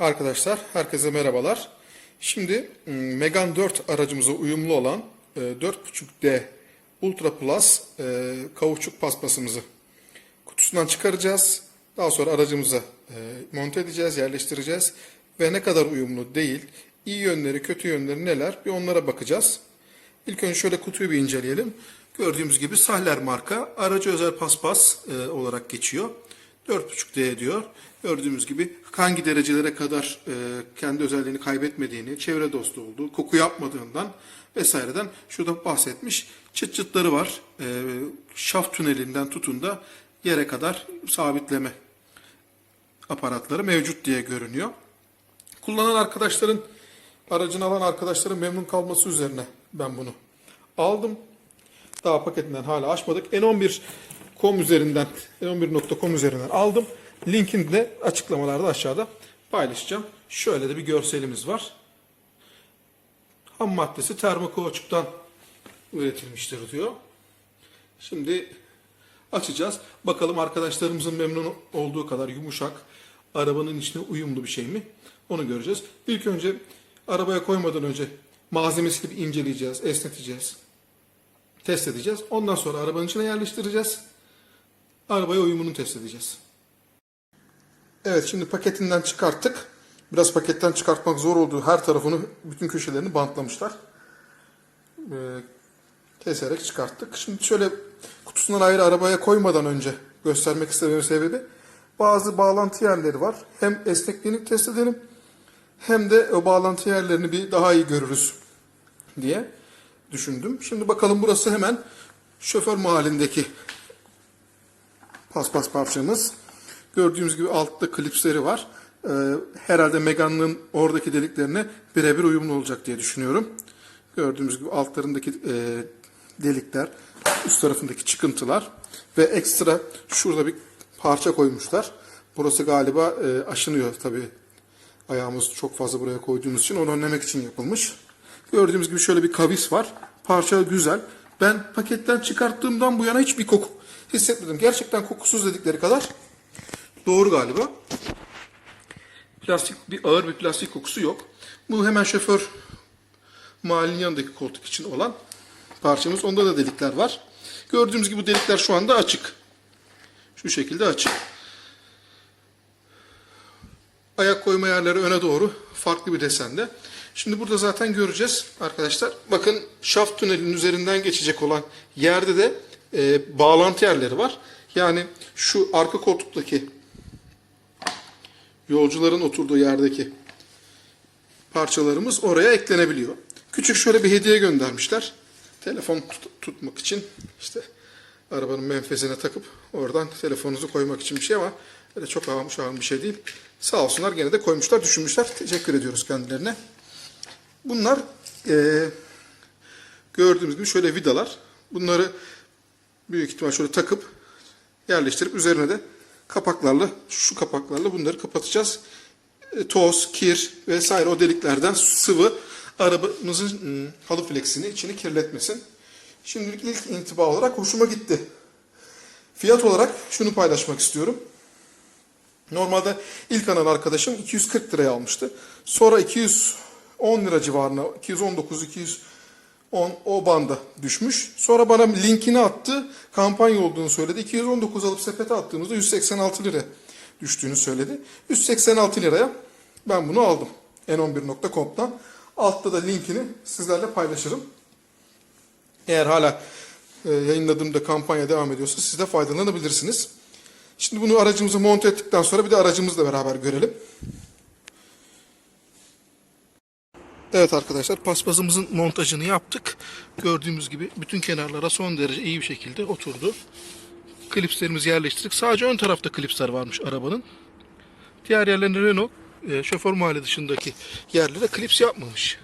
Arkadaşlar herkese merhabalar. Şimdi m, Megane 4 aracımıza uyumlu olan e, 4.5D Ultra Plus e, kauçuk paspasımızı kutusundan çıkaracağız. Daha sonra aracımıza monte edeceğiz, yerleştireceğiz ve ne kadar uyumlu değil, iyi yönleri, kötü yönleri neler bir onlara bakacağız. İlk önce şöyle kutuyu bir inceleyelim. Gördüğümüz gibi Sahler marka aracı özel paspas olarak geçiyor. 4.5D diyor. Gördüğümüz gibi hangi derecelere kadar e, kendi özelliğini kaybetmediğini, çevre dostu olduğu, koku yapmadığından vesaireden şurada bahsetmiş. Çıt çıtları var. E, şaft tünelinden tutun da yere kadar sabitleme aparatları mevcut diye görünüyor. Kullanan arkadaşların, aracını alan arkadaşların memnun kalması üzerine ben bunu aldım. Daha paketinden hala açmadık. N11.com üzerinden, n11.com üzerinden aldım. Linkini de açıklamalarda aşağıda paylaşacağım. Şöyle de bir görselimiz var. Ham maddesi termokauçuktan üretilmiştir diyor. Şimdi açacağız. Bakalım arkadaşlarımızın memnun olduğu kadar yumuşak, arabanın içine uyumlu bir şey mi? Onu göreceğiz. İlk önce arabaya koymadan önce malzemesini bir inceleyeceğiz, esneteceğiz, test edeceğiz. Ondan sonra arabanın içine yerleştireceğiz. Arabaya uyumunu test edeceğiz. Evet şimdi paketinden çıkarttık. Biraz paketten çıkartmak zor olduğu her tarafını, bütün köşelerini bantlamışlar. Ee, keserek çıkarttık. Şimdi şöyle kutusundan ayrı arabaya koymadan önce göstermek istememin sebebi bazı bağlantı yerleri var. Hem esnekliğini test edelim hem de o bağlantı yerlerini bir daha iyi görürüz diye düşündüm. Şimdi bakalım burası hemen şoför mahallindeki paspas parçamız. Gördüğümüz gibi altta klipsleri var. Ee, herhalde Megane'ın oradaki deliklerine birebir uyumlu olacak diye düşünüyorum. Gördüğümüz gibi altlarındaki e, delikler, üst tarafındaki çıkıntılar ve ekstra şurada bir parça koymuşlar. Burası galiba e, aşınıyor tabii. Ayağımız çok fazla buraya koyduğumuz için onu önlemek için yapılmış. Gördüğümüz gibi şöyle bir kavis var. Parça güzel. Ben paketten çıkarttığımdan bu yana hiçbir koku hissetmedim. Gerçekten kokusuz dedikleri kadar doğru galiba. Plastik bir ağır bir plastik kokusu yok. Bu hemen şoför mahallenin yanındaki koltuk için olan parçamız. Onda da delikler var. Gördüğümüz gibi bu delikler şu anda açık. Şu şekilde açık. Ayak koyma yerleri öne doğru farklı bir desende. Şimdi burada zaten göreceğiz arkadaşlar. Bakın şaft tünelinin üzerinden geçecek olan yerde de e, bağlantı yerleri var. Yani şu arka koltuktaki yolcuların oturduğu yerdeki parçalarımız oraya eklenebiliyor. Küçük şöyle bir hediye göndermişler. Telefon tut- tutmak için işte arabanın menfezine takıp oradan telefonunuzu koymak için bir şey ama öyle çok ağım şahım bir şey değil. Sağ olsunlar gene de koymuşlar, düşünmüşler. Teşekkür ediyoruz kendilerine. Bunlar eee, gördüğümüz gibi şöyle vidalar. Bunları büyük ihtimal şöyle takıp yerleştirip üzerine de kapaklarla, şu kapaklarla bunları kapatacağız. E, toz, kir vesaire o deliklerden sıvı arabamızın ım, halı fleksini içini kirletmesin. Şimdilik ilk intiba olarak hoşuma gitti. Fiyat olarak şunu paylaşmak istiyorum. Normalde ilk alan arkadaşım 240 liraya almıştı. Sonra 210 lira civarına, 219, 210 o banda düşmüş. Sonra bana linkini attı. Kampanya olduğunu söyledi. 219 alıp sepete attığımızda 186 lira düştüğünü söyledi. 186 liraya ben bunu aldım. n11.com'dan. Altta da linkini sizlerle paylaşırım. Eğer hala e, yayınladığımda kampanya devam ediyorsa siz de faydalanabilirsiniz. Şimdi bunu aracımıza monte ettikten sonra bir de aracımızla beraber görelim. Evet arkadaşlar paspasımızın montajını yaptık. Gördüğümüz gibi bütün kenarlara son derece iyi bir şekilde oturdu. Klipslerimizi yerleştirdik. Sadece ön tarafta klipsler varmış arabanın. Diğer yerlerinde Renault e, şoför mahalle dışındaki yerlere klips yapmamış.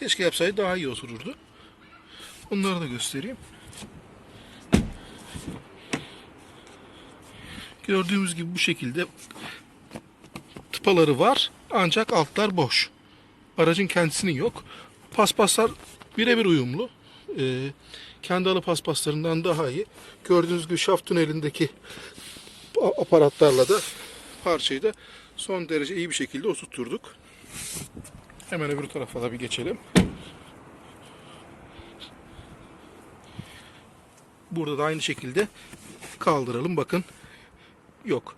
Keşke yapsaydı daha iyi otururdu. Onları da göstereyim. Gördüğümüz gibi bu şekilde tıpaları var ancak altlar boş. Aracın kendisinin yok. Paspaslar birebir uyumlu. Ee, kendi alı paspaslarından daha iyi. Gördüğünüz gibi şaft tünelindeki aparatlarla da parçayı da son derece iyi bir şekilde oturtturduk. Hemen öbür tarafa da bir geçelim. Burada da aynı şekilde kaldıralım. Bakın yok.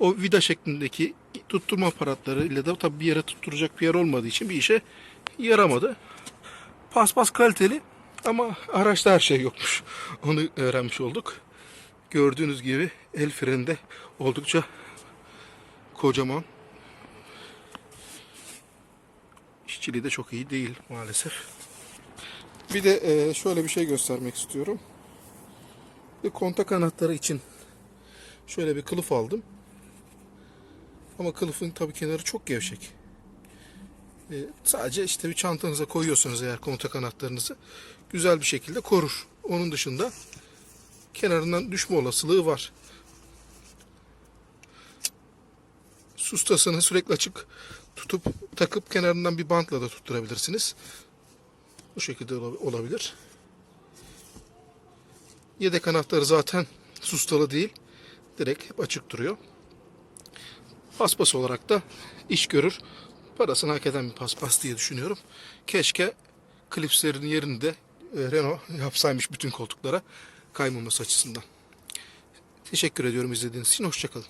O vida şeklindeki tutturma aparatları ile de tabii bir yere tutturacak bir yer olmadığı için bir işe yaramadı. Paspas kaliteli ama araçta her şey yokmuş. Onu öğrenmiş olduk. Gördüğünüz gibi el freni de oldukça kocaman. İşçiliği de çok iyi değil maalesef. Bir de e, şöyle bir şey göstermek istiyorum. Bir kontak anahtarı için şöyle bir kılıf aldım. Ama kılıfın tabii kenarı çok gevşek. E, sadece işte bir çantanıza koyuyorsunuz eğer kontak anahtarınızı güzel bir şekilde korur. Onun dışında kenarından düşme olasılığı var. Sustasını sürekli açık tutup takıp kenarından bir bantla da tutturabilirsiniz. Bu şekilde ola- olabilir. Yedek anahtarı zaten sustalı değil. Direkt hep açık duruyor. Paspas olarak da iş görür. Parasını hak eden bir paspas diye düşünüyorum. Keşke klipslerin yerini de e, Renault yapsaymış bütün koltuklara kaymaması açısından. Teşekkür ediyorum izlediğiniz için. Hoşçakalın.